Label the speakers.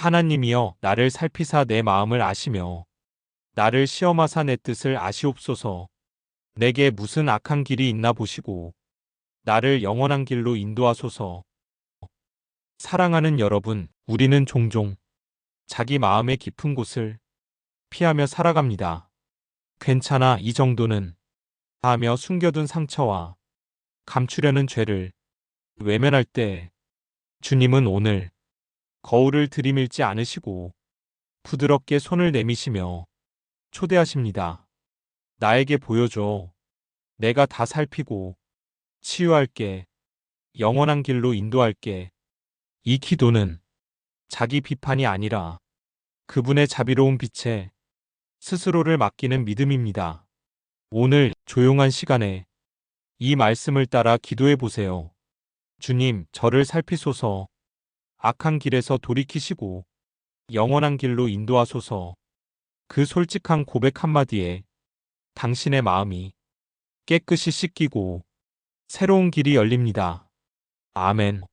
Speaker 1: 하나님이여 나를 살피사 내 마음을 아시며 나를 시험하사 내 뜻을 아시옵소서. 내게 무슨 악한 길이 있나 보시고 나를 영원한 길로 인도하소서. 사랑하는 여러분, 우리는 종종 자기 마음의 깊은 곳을 피하며 살아갑니다. 괜찮아, 이 정도는 하며 숨겨둔 상처와 감추려는 죄를 외면할 때 주님은 오늘 거울을 들이밀지 않으시고 부드럽게 손을 내미시며 초대하십니다. 나에게 보여줘. 내가 다 살피고 치유할게. 영원한 길로 인도할게. 이 기도는 자기 비판이 아니라 그분의 자비로운 빛에 스스로를 맡기는 믿음입니다. 오늘 조용한 시간에 이 말씀을 따라 기도해 보세요. 주님, 저를 살피소서. 악한 길에서 돌이키시고 영원한 길로 인도하소서. 그 솔직한 고백 한마디에 당신의 마음이 깨끗이 씻기고 새로운 길이 열립니다. 아멘.